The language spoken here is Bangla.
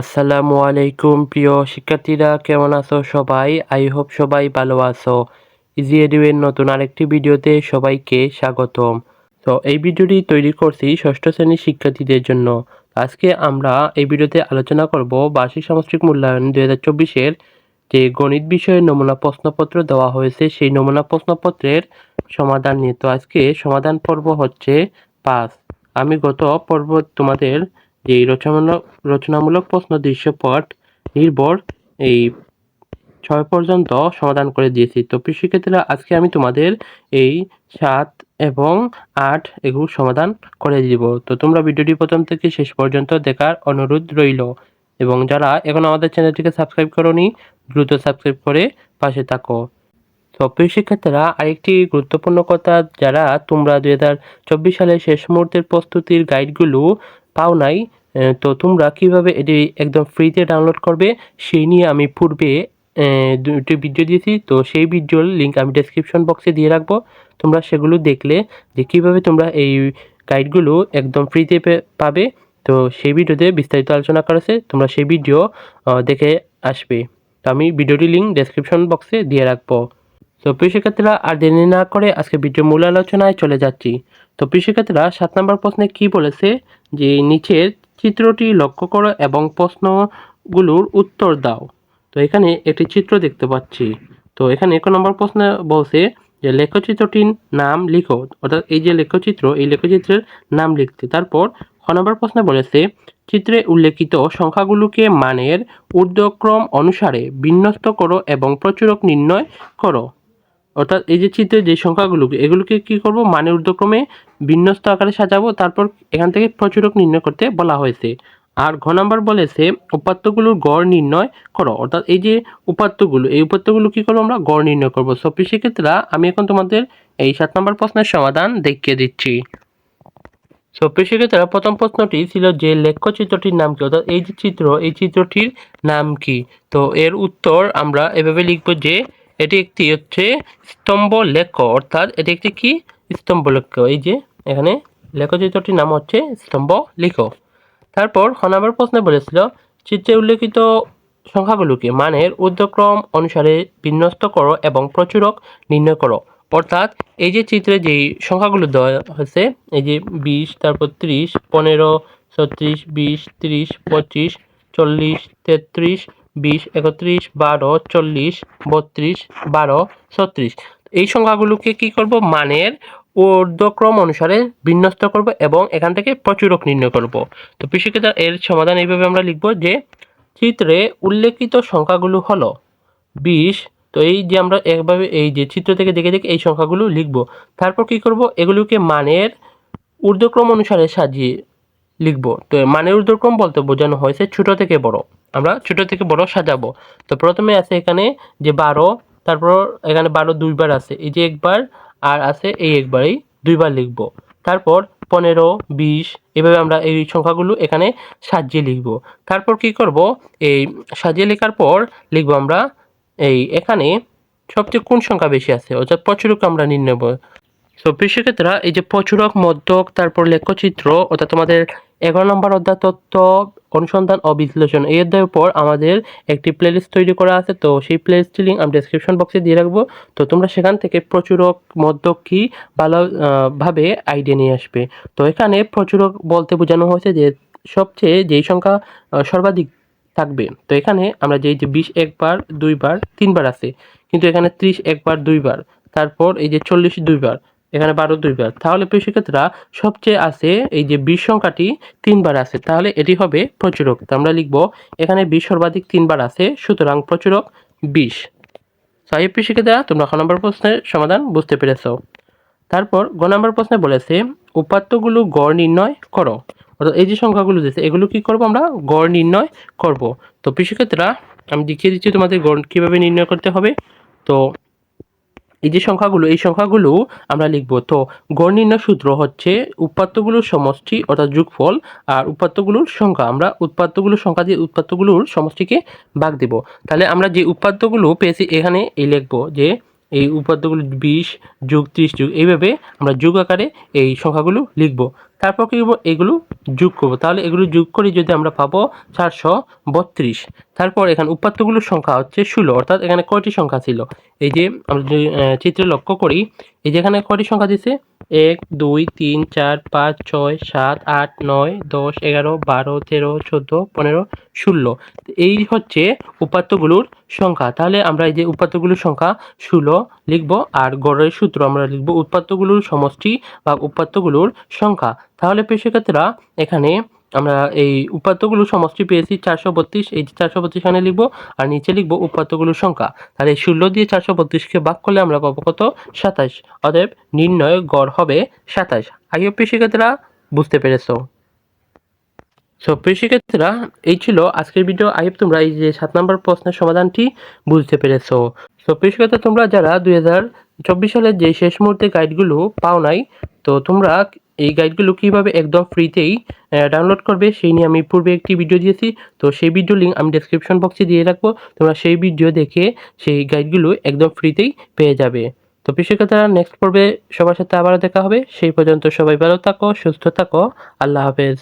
আসসালামু আলাইকুম, প্রিয় শিক্ষার্থীরা, কেমন আছো সবাই? আই হোপ সবাই ভালো আছো। ইজি এডুয়ের নতুন আরেকটি ভিডিওতে সবাইকে স্বাগতম। তো এই ভিডিওটি তৈরি করছি ষষ্ঠ শ্রেণির শিক্ষার্থীদের জন্য। আজকে আমরা এই ভিডিওতে আলোচনা করব বার্ষিক সামষ্টিক মূল্যায়ন দুই হাজার চব্বিশের যে গণিত বিষয়ে নমুনা প্রশ্নপত্র দেওয়া হয়েছে, সেই নমুনা প্রশ্নপত্রের সমাধান নিয়ে। তো আজকে সমাধান পর্ব হচ্ছে পাঁচ। আমি গত পর্ব তোমাদের যে রচনামূলক রচনামূলক প্রশ্ন দৃশ্যপট নির্ভর এই ছয় পর্যন্ত সমাধান করে দিয়েছি। তো শিক্ষার্থীরা, আজকে আমি তোমাদের এই সাত এবং আট এগুলো সমাধান করে দিব। তো তোমরা ভিডিওটি প্রথম থেকে শেষ পর্যন্ত দেখার অনুরোধ রইল এবং যারা এখন আমাদের চ্যানেলটিকে সাবস্ক্রাইব করনি, দ্রুত সাবস্ক্রাইব করে পাশে থাকো। তো প্রিয় শিক্ষার্থীরা, আরেকটি গুরুত্বপূর্ণ কথা, যারা তোমরা দুই হাজার চব্বিশ সালের শেষ মুহূর্তের প্রস্তুতির গাইডগুলো পাও নাই তো তোমরা কীভাবে এটি একদম ফ্রিতে ডাউনলোড করবে, সেই নিয়ে আমি পূর্বে দুটি ভিডিও দিয়েছি, তো সেই ভিডিওর লিঙ্ক আমি ডেসক্রিপশন বক্সে দিয়ে রাখব। তোমরা সেগুলো দেখলে, যে কীভাবে তোমরা এই গাইডগুলো একদম ফ্রিতে পাবে, তো সেই ভিডিওতে বিস্তারিত আলোচনা করেছে তোমরা সেই ভিডিও দেখে আসবে। তো আমি ভিডিওটির লিঙ্ক ডেসক্রিপশন বক্সে দিয়ে রাখব। তো প্রিয় আর দেরি না করে আজকে ভিডিও মূল আলোচনায় চলে যাচ্ছি। তো প্রিয় শিক্ষার্থীরা, সাত নম্বর প্রশ্নে কি বলেছে? যে নিচের চিত্রটি লক্ষ্য করো এবং প্রশ্নগুলোর উত্তর দাও। তো এখানে একটি চিত্র দেখতে পাচ্ছি। তো এখানে এক নম্বর প্রশ্নে বলছে যে লেখচিত্রটির নাম লিখো, অর্থাৎ এই যে লেখচিত্র, এই লেখচিত্রের নাম লিখতে। তারপর খ নম্বর প্রশ্নে বলেছে, চিত্রে উল্লেখিত সংখ্যাগুলোকে মানের ঊর্ধ্বক্রম অনুসারে বিন্যস্ত করো এবং প্রচুরক নির্ণয় করো। অর্থাৎ এই যে চিত্রের যে সংখ্যাগুলোকে এগুলোকে কি করব? মানে ঊর্ধ্বক্রমে বিন্যস্ত আকারে সাজাবো। তারপর এখান থেকে প্রচুরক নির্ণয় করতে বলা হয়েছে। আর ঘ নাম্বার বলেছে, উপাত্তগুলোর গড় নির্ণয় করো। অর্থাৎ এই যে উপাত্তগুলো, এই উপাত্তগুলো কি করব আমরা? গড় নির্ণয় করব। সব সেক্ষেত্রে আমি এখন তোমাদের এই সাত নম্বর প্রশ্নের সমাধান দেখিয়ে দিচ্ছি। সো, সেক্ষেত্রে প্রথম প্রশ্নটি ছিল যে লেখ্যচিত্রটির নাম কি? অর্থাৎ এই যে চিত্র, এই চিত্রটির নাম কি? তো, এর উত্তর আমরা এভাবে লিখব যে এটি একটি হচ্ছে স্তম্ভ লেখ অর্থাৎ এটি একটি কি? স্তম্ভ লেখ্য এই যে এখানে লেখচিত্রটির নাম হচ্ছে স্তম্ভ লিখো তারপর খ নম্বর প্রশ্নে বলেছিল, চিত্রে উল্লেখিত সংখ্যাগুলোকে মানের ঊর্ধ্বক্রম অনুসারে বিন্যস্ত করো এবং প্রচুরক নির্ণয় করো। অর্থাৎ এই যে চিত্রে যেই সংখ্যাগুলো দেওয়া হয়েছে, এই যে বিশ, তারপর ত্রিশ, পনেরো, ছত্রিশ, বিশ, ত্রিশ, পঁচিশ, চল্লিশ, তেত্রিশ বিশ, একত্রিশ, বারো, চল্লিশ, বত্রিশ, বারো, ছত্রিশ। এই সংখ্যাগুলোকে কি করব? মানের ঊর্ধ্বক্রম অনুসারে বিন্যস্ত করব এবং এখান থেকে প্রচুরক নির্ণয় করব। তো কৃষিক্ষেত্রে এর সমাধান এইভাবে আমরা লিখব যে চিত্রে উল্লেখিত সংখ্যাগুলো হলো বিশ। তো এই যে আমরা একভাবে এই যে চিত্র থেকে দেখে দেখে এই সংখ্যাগুলো লিখব। তারপর কি করব? এগুলোকে মানের ঊর্ধ্বক্রম অনুসারে সাজিয়ে লিখব। তো মানের ঊর্ধ্বক্রম বলতে বোঝানো হয়েছে ছোট থেকে বড়। আমরা ছোট থেকে বড় সাজাবো। তো প্রথমে আছে এখানে যে বারো, তারপর এখানে বারো দুইবার আছে। এই যে একবার, আর আছে এই একবারই দুইবার লিখব। তারপর পনেরো, বিশ, এভাবে আমরা এই সংখ্যাগুলো এখানে সাজিয়ে লিখব। তারপর কি করব? এই সাজিয়ে লেখার পর লিখব আমরা এই এখানে সবচেয়ে কোন সংখ্যা বেশি আছে? অর্থাৎ প্রচুরক আমরা নির্ণয়। তো কৃষিক্ষেত্রা এই যে প্রচুরক মধ্যক, তারপর লেখচিত্র, অর্থাৎ তোমাদের এগারো নম্বর অধ্যায় তত্ত্ব অনুসন্ধান ও বিশ্লেষণ। এই অধ্যায়ের উপর আমাদের একটি প্লেলিস্ট তৈরি করা আছে তো সেই প্লেলিস্টটি লিঙ্ক আমি ডেসক্রিপশন বক্সে দিয়ে রাখব। তো তোমরা সেখান থেকে প্রচুরক মধ্যক কি ভালো আহ, ভাবে আইডিয়া নিয়ে আসবে। তো এখানে প্রচুরক বলতে বোঝানো হয়েছে যে সবচেয়ে যেই সংখ্যা সর্বাধিক থাকবে তো এখানে আমরা যেই যে বিশ একবার দুইবার তিনবার আছে। কিন্তু এখানে ত্রিশ একবার দুইবার তারপর এই যে চল্লিশ দুইবার এখানে বারো দুইবার। তাহলে প্রিয় শিক্ষার্থীরা, সবচেয়ে আছে এই যে বিশ সংখ্যাটি তিনবার আছে, তাহলে এটি হবে প্রচুরক। তো আমরা লিখব, এখানে বিশ সর্বাধিক তিনবার আছে, সুতরাং প্রচুরক বিশ। সাহিব প্রিয় শিক্ষার্থীরা, তোমরা খ নম্বর প্রশ্নের সমাধান বুঝতে পেরেছ। তারপর গ নম্বর প্রশ্নে বলেছে, উপাত্তগুলো গড় নির্ণয় করো। অর্থাৎ এই যে সংখ্যাগুলো দিয়েছে, এগুলো কি করব আমরা? গড় নির্ণয় করব। তো কৃষিক্ষেত্রা আমি দেখিয়ে দিচ্ছি তোমাদের গড় কীভাবে নির্ণয় করতে হবে। তো এই যে সংখ্যাগুলো, এই সংখ্যাগুলো আমরা লিখব। তো গড় নির্ণয় সূত্র হচ্ছে উৎপাত্তগুলোর সমষ্টি অর্থাৎ যোগফল আর উৎপাত্তগুলোর সংখ্যা। আমরা উৎপাত্তগুলোর সংখ্যা দিয়ে উৎপাত্তগুলোর সমষ্টিকে ভাগ দেব। তাহলে আমরা যে উৎপাত্তগুলো পেয়েছি এখানে এই লিখব যে এই উপাত্তগুলো বিশ যোগ ত্রিশ যোগ, এইভাবে আমরা যোগ আকারে এই সংখ্যাগুলো লিখব। তারপর কী করব? এগুলো যোগ করব। তাহলে এগুলো যোগ করে যদি আমরা পাবো চারশো বত্রিশ, তারপর এখানে উপাত্তগুলোর সংখ্যা হচ্ছে ষোলো, অর্থাৎ এখানে কয়টি সংখ্যা ছিল? এই যে আমরা যদি চিত্রে লক্ষ্য করি, এই যে এখানে কয়টি সংখ্যা দিছে? এক, দুই, তিন, চার, পাঁচ, ছয়, সাত, আট, নয়, দশ, এগারো, বারো, তেরো, চোদ্দ, পনেরো, ষোলো। এই হচ্ছে উপাত্তগুলোর সংখ্যা। তাহলে আমরা এই যে উপাত্তগুলোর সংখ্যা ষোলো লিখব আর গড়ের সূত্র আমরা লিখব উৎপাত্তগুলোর সমষ্টি বা উপাত্তগুলোর সংখ্যা। তাহলে পেশিক্ষেত্রা এখানে আমরা এই উপাত্তগুলোর সমষ্টি পেয়েছি চারশো বত্রিশ, এই চারশো বত্রিশ এখানে লিখব, আর নিচে লিখব উপাত্তগুলোর সংখ্যা। তাহলে এই ষোলো দিয়ে চারশো বত্রিশকে ভাগ করলে আমরা পাবো কত? সাতাশ। অতএব নির্ণয় গড় হবে সাতাশ। আগে পেশিক্ষেত্রা বুঝতে পেরেছ? সো পেশিক্ষেত্রা এই ছিল আজকের ভিডিও আইব তোমরা এই যে সাত নম্বর প্রশ্নের সমাধানটি বুঝতে পেরেছ। সো পেশিক্ষেত্রা তোমরা যারা দুই হাজার চব্বিশ সালের যে শেষ মুহূর্তে গাইডগুলো পাও নাই, তো তোমরা এই গাইডগুলো কীভাবে একদম ফ্রিতেই ডাউনলোড করবে, সেই নিয়ে আমি পূর্বে একটি ভিডিও দিয়েছি। তো সেই ভিডিও লিঙ্ক আমি ডেসক্রিপশন বক্সে দিয়ে রাখব। তোমরা সেই ভিডিও দেখে সেই গাইডগুলো একদম ফ্রিতেই পেয়ে যাবে। তো বিশেষজ্ঞতারা নেক্সট পর্বে সবার সাথে আবারও দেখা হবে। সেই পর্যন্ত সবাই ভালো থাকো, সুস্থ থাকো। আল্লাহ হাফেজ।